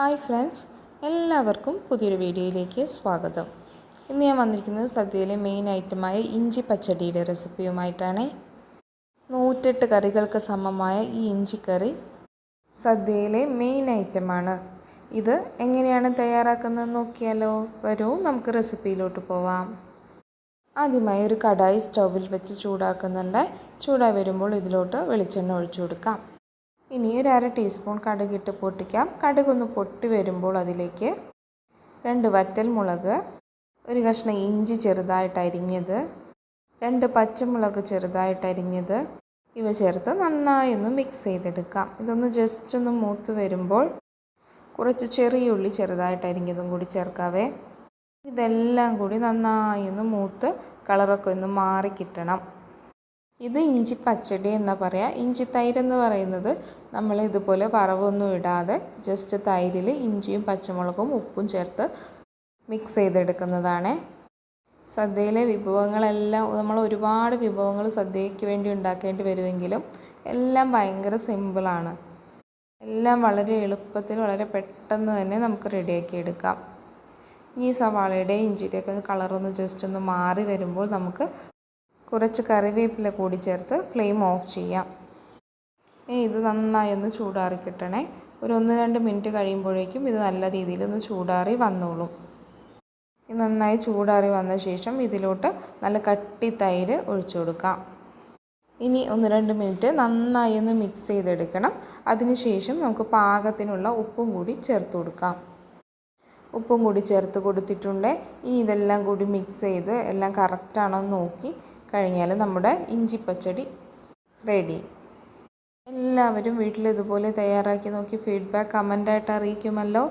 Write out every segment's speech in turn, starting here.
Hi friends എല്ലാവർക്കും പുതിയൊരു വീഡിയോയിലേക്ക് സ്വാഗതം. ഇന്ന് ഞാൻ വന്നിരിക്കുന്നത് സദ്യയിലെ മെയിൻ ഐറ്റമായ ഇഞ്ചി പച്ചടിയുടെ റെസിപ്പിയുമായിട്ടാണ് നൂറ്റെട്ട് കറികൾക്ക് സമമായ ഈ ഇഞ്ചിക്കറി സദ്യയിലെ മെയിൻ ഐറ്റമാണ് ഇത് എങ്ങനെയാണ് തയ്യാറാക്കുന്നത് നോക്കിയാലോ? വരൂ നമുക്ക് റെസിപ്പിയിലോട്ട് പോവാം. ആദ്യമായി ഒരു കടായി സ്റ്റൗവിൽ വെച്ച് ചൂടാക്കുന്നുണ്ട്. ചൂടായി വരുമ്പോൾ ഇതിലോട്ട് വെളിച്ചെണ്ണ ഒഴിച്ചു കൊടുക്കാം. ഇനി ഒരു അര ടീസ്പൂൺ കടുകിട്ട് പൊട്ടിക്കാം. കടുകൊന്ന് പൊട്ടി വരുമ്പോൾ അതിലേക്ക് രണ്ട് വറ്റൽ മുളക് ഒരു കഷ്ണം ഇഞ്ചി ചെറുതായിട്ട് അരിഞ്ഞത് രണ്ട് പച്ചമുളക് ചെറുതായിട്ട് അരിഞ്ഞത് ഇവ ചേർത്ത് നന്നായി ഒന്ന് മിക്സ് ചെയ്തെടുക്കാം. ഇതൊന്ന് ജസ്റ്റ് ഒന്ന് മൂത്ത് വരുമ്പോൾ കുറച്ച് ചെറിയ ഉള്ളി ചെറുതായിട്ട് അരിഞ്ഞതും കൂടി ചേർക്കാവേ. ഇതെല്ലാം കൂടി നന്നായി ഒന്ന് മൂത്ത് കളറൊക്കെ ഒന്ന് മാറി കിട്ടണം. ഇത് ഇഞ്ചി പച്ചടി എന്ന് പറയാം. ഇഞ്ചി തൈര് എന്ന് പറയുന്നത് നമ്മൾ ഇതുപോലെ വറവൊന്നും ഇടാതെ ജസ്റ്റ് തൈരിൽ ഇഞ്ചിയും പച്ചമുളകും ഉപ്പും ചേർത്ത് മിക്സ് ചെയ്തെടുക്കുന്നതാണ്. സദ്യയിലെ വിഭവങ്ങളെല്ലാം നമ്മൾ ഒരുപാട് വിഭവങ്ങൾ സദ്യയ്ക്ക് വേണ്ടി ഉണ്ടാക്കേണ്ടി വരുമെങ്കിലും എല്ലാം ഭയങ്കര സിമ്പിളാണ് എല്ലാം വളരെ എളുപ്പത്തിൽ വളരെ പെട്ടെന്ന് തന്നെ നമുക്ക് റെഡിയാക്കി എടുക്കാം. ഈ സവാളയുടെ ഇഞ്ചിയുടെയൊക്കെ കളറൊന്ന് ജസ്റ്റ് ഒന്ന് മാറി വരുമ്പോൾ നമുക്ക് കുറച്ച് കറിവേപ്പില കൂടി ചേർത്ത് ഫ്ലെയിം ഓഫ് ചെയ്യാം. ഇനി ഇത് നന്നായി ഒന്ന് ചൂടാറി കിട്ടണേ. ഒരു ഒന്ന് രണ്ട് മിനിറ്റ് കഴിയുമ്പോഴേക്കും ഇത് നല്ല രീതിയിൽ ഒന്ന് ചൂടാറി വന്നോളും. നന്നായി ചൂടാറി വന്ന ശേഷം ഇതിലോട്ട് നല്ല കട്ടി തൈര് ഒഴിച്ചു കൊടുക്കാം. ഇനി ഒന്ന് രണ്ട് മിനിറ്റ് നന്നായി ഒന്ന് മിക്സ് ചെയ്തെടുക്കണം. അതിനുശേഷം നമുക്ക് പാകത്തിനുള്ള ഉപ്പും കൂടി ചേർത്ത് കൊടുക്കാം. ഉപ്പും കൂടി ചേർത്ത് കൊടുത്തിട്ടുണ്ട്. ഇനി ഇതെല്ലാം കൂടി മിക്സ് ചെയ്ത് എല്ലാം കറക്റ്റാണോ എന്ന് നോക്കി കഴിഞ്ഞാൽ നമ്മുടെ ഇഞ്ചിപ്പച്ചടി റെഡി. എല്ലാവരും വീട്ടിൽ ഇതുപോലെ തയ്യാറാക്കി നോക്കി ഫീഡ്ബാക്ക് കമന്റായിട്ട് അറിയിക്കുമല്ലോ.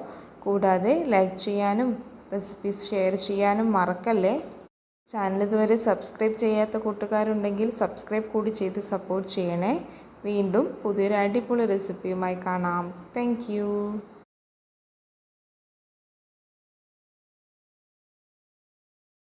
കൂടാതെ ലൈക്ക് ചെയ്യാനും റെസിപ്പീസ് ഷെയർ ചെയ്യാനും മറക്കല്ലേ? ചാനൽ ഇതുവരെ സബ്സ്ക്രൈബ് ചെയ്യാത്ത കൂട്ടുകാരുണ്ടെങ്കിൽ സബ്സ്ക്രൈബ് കൂടി ചെയ്ത് സപ്പോർട്ട് ചെയ്യണേ. വീണ്ടും പുതിയൊരു അടിപൊളി റെസിപ്പിയുമായി കാണാം. താങ്ക്